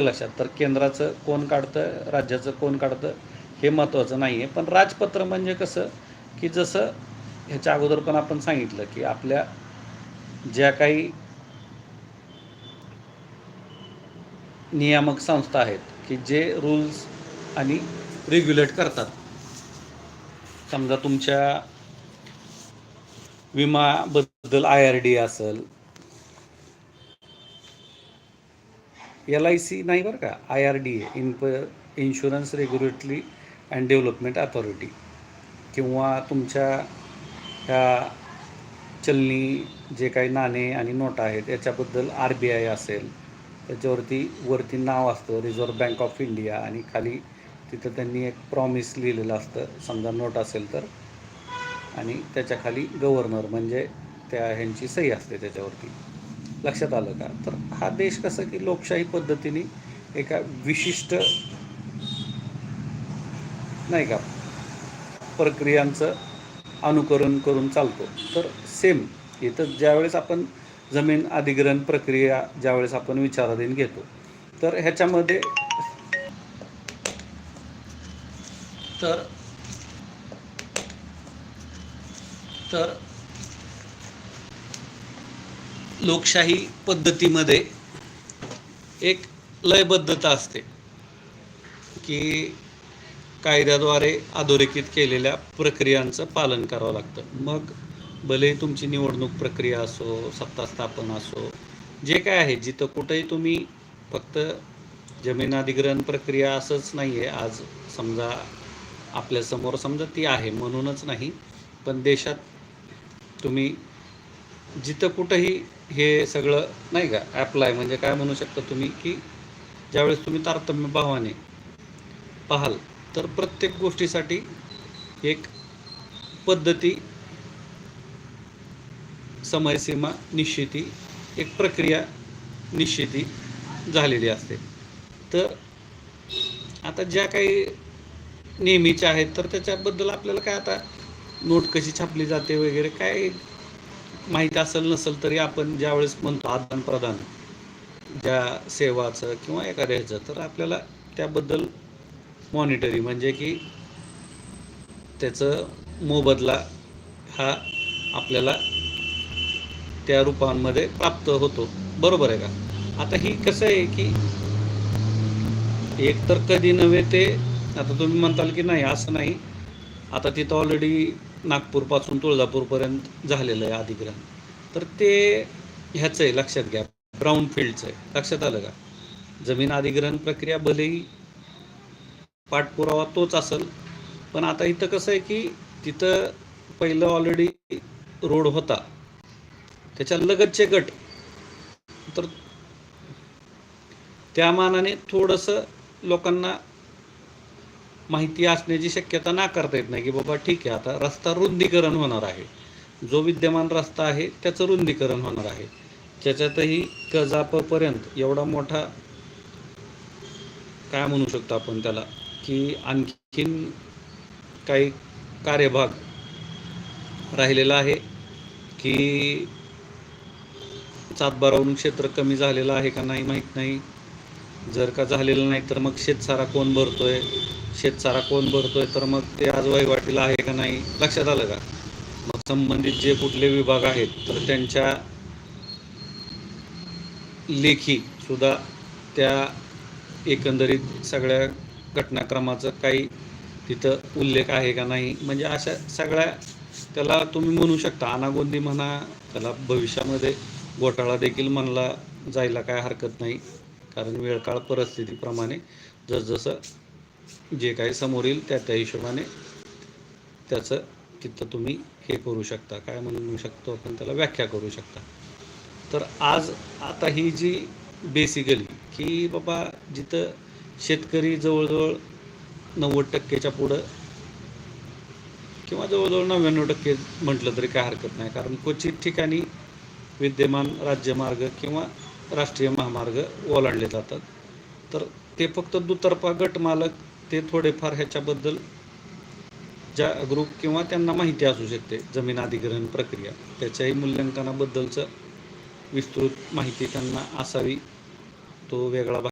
लक्षात. तर केंद्राचं कोण काढतं राज्याचं कोण काढतं हे महत्त्वाचं नाही आहे पण राजपत्र म्हणजे कसं की जसं ह्याच्या अगोदर पण आपण सांगितलं की आपल्या ज्या काही नियामक संस्था आहेत की जे रूल्स आणि रेग्युलेट करतात. समजा तुमच्या विमाबद्दल आय आर डी असेल एल आय सी नाही बरं का? I R D A इन्प insurance regulatory and development authority किंवा तुमच्या ह्या चलनी जे काही नाणे आणि नोटा आहेत याच्याबद्दल आर बी आय असेल त्याच्यावरती वरती नाव असतं रिझर्व्ह बँक ऑफ इंडिया आणि खाली तिथं त्यांनी एक प्रॉमिस लिहिलेलं असतं समजा नोट असेल तर. आणि त्याच्याखाली गव्हर्नर म्हणजे त्या ह्यांची सही असते त्याच्यावरती. लक्षात आलं का? तर हा देश कसा की लोकशाही पद्धतीने एका विशिष्ट नाही का प्रक्रियांचं अनुकरण करून चालतो. तर सेम इथं ज्यावेळेस आपण जमीन अधिग्रहण प्रक्रिया ज्यावेळेस आपण विचाराधीन घेतो तर ह्याच्यामध्ये तर तर लोकशाही पद्धतीमध्ये एक लयबद्धता असते की कायद्याद्वारे अधोरेखित केलेल्या प्रक्रियांचं पालन करावं लागतं. मग भले तुमची निवडणूक प्रक्रिया असो सत्ता स्थापन असो जे काय आहे जिथं कुठंही तुम्ही फक्त जमीन अधिग्रहण प्रक्रिया असंच नाही आहे आज समजा आपल्यासमोर समजा ती आहे म्हणूनच नाही पण देशात तुम्ही जिथं कुठंही हे सगळं नाही का ॲप्लाय म्हणजे काय म्हणू शकता तुम्ही की ज्यावेळेस तुम्ही तारतम्य भावाने पाहाल तर प्रत्येक गोष्टीसाठी एक पद्धती समयसीमा निश्चिती एक प्रक्रिया निश्चिती झालेली असते. तर आता ज्या काही नेहमीच्या आहेत तर त्याच्याबद्दल आपल्याला काय आता नोट कशी छापली जाते वगैरे काय माहिती असेल नसेल तरी आपण ज्यावेळेस म्हणतो आदान प्रदान ज्या सेवाचं किंवा एखाद्या ह्याचं तर आपल्याला त्याबद्दल मॉनिटरी म्हणजे की त्याचं मोबदला हा आपल्याला त्या रूपांमध्ये प्राप्त होतो. बरोबर आहे का? आता ही कसं आहे की एक तर कधी नव्हे ते आता तुम्ही म्हणताल की नाही असं नाही. आता तिथं ऑलरेडी नागपूरपासून तुळजापूरपर्यंत झालेलं आहे अधिग्रहण. तर ते ह्याचं आहे लक्षात घ्या ब्राऊन फील्डचं आहे. लक्षात आलं का? जमीन अधिग्रहण प्रक्रिया भलेही पाठपुरावा तोच असेल पण आता इथं कसं आहे की तिथं पहिलं ऑलरेडी रोड होता. त्याच्या लगतचे गट. तर त्या मानाने थोडंसं लोकांना माहिती असण्याची शक्यता नाकारता येत नाही की बाबा ठीक आहे आता रस्ता रुंदीकरण होणार आहे. जो विद्यमान रस्ता आहे त्याचं रुंदीकरण होणार आहे. त्याच्यातही कजापपर्यंत एवढा मोठा काय म्हणू शकतो आपण त्याला? की आणखीन काही कार्यभाग राहिलेला आहे की सातबारावरून क्षेत्र कमी झालेलं आहे का नाही माहीत नाही. जर का झालेलं नाही तर मग शेतसारा कोण भरतोय? शेतसारा कोण भरतोय तर मग ते आज वहिवाटीला आहे का नाही लक्षात आलं का? मग संबंधित जे कुठले विभाग आहेत तर त्यांच्या लेखी सुद्धा त्या एकंदरीत सगळ्या घटनाक्रमाचं काही तिथं उल्लेख आहे का नाही म्हणजे अशा सगळ्या त्याला तुम्ही म्हणू शकता. अनागोंदी म्हणा त्याला भविष्यामध्ये घोटाळा देखील म्हणला जायला काय हरकत नाही कारण वेळकाळ परिस्थितीप्रमाणे जसजसं जे काही समोर येईल त्या त्या हिशोबाने त्याचं तिथं तुम्ही हे करू शकता. काय म्हणू शकतो आपण त्याला? व्याख्या करू शकता. तर आज आता ही जी बेसिकली की बाबा जिथं शेतकरी जवळजवळ नव्वद टक्केच्या पुढं किंवा जवळजवळ नव्याण्णव टक्के म्हटलं तरी काय हरकत नाही. कारण क्वचित ठिकाणी विद्यमान राज्यमार्ग किंवा राष्ट्रीय महामार्ग ओलांडले जातात. तर ते फक्त दुतर्फा गट मालक ते थोडेफार ह्याच्याबद्दल जागरूक किंवा त्यांना माहिती असू शकते जमीन अधिग्रहण प्रक्रिया. त्याच्याही मूल्यांकनाबद्दलचं विस्तृत माहिती त्यांना असावी तो वेगळा